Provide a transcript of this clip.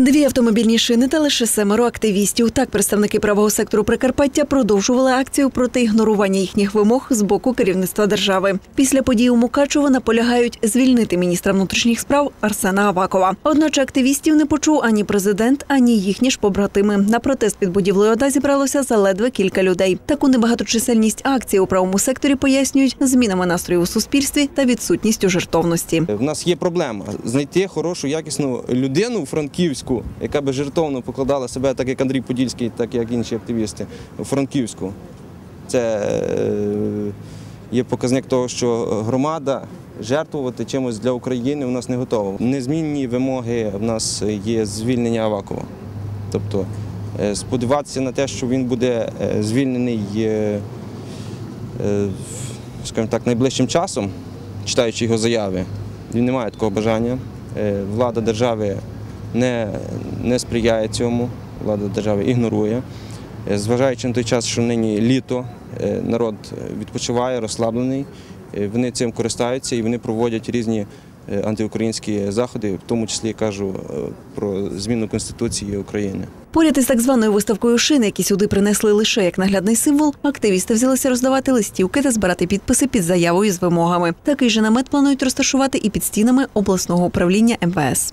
Дві автомобільні шини та лише семеро активістів. Так представники правого сектору Прикарпаття продовжували акцію проти ігнорування їхніх вимог з боку керівництва держави. Після подій у Мукачево наполягають звільнити міністра внутрішніх справ Арсена Авакова. Одначе активістів не почув ані президент, ані їхні ж побратими. На протест під будівлею ОДА зібралося заледве кілька людей. Таку небагаточисельність акції у правому секторі пояснюють змінами настрою у суспільстві та відсутністю жертовності. В нас є проблема знайти хорошу, якісну людину у франківську, яка би жертовно покладала себе, так як Андрій Подільський, так як інші активісти, у франківську. Це е, є показник того, що громада жертвувати чимось для України у нас не готова. Незмінні вимоги в нас є звільнення Авакова. Тобто е, сподіватися на те, що він буде е, звільнений, так, найближчим часом, читаючи його заяви, він не має такого бажання. Влада держави не, не сприяє цьому, влада держави ігнорує. Е, Зважаючи на той час, що нині літо, е, народ відпочиває, розслаблений, е, вони цим користаються і вони проводять різні антиукраїнські заходи, в тому числі я кажу про зміну Конституції України. Поряд із так званою виставкою шин, які сюди принесли лише як наглядний символ, активісти взялися роздавати листівки та збирати підписи під заявою з вимогами. Такий же намет планують розташувати і під стінами обласного управління МВС.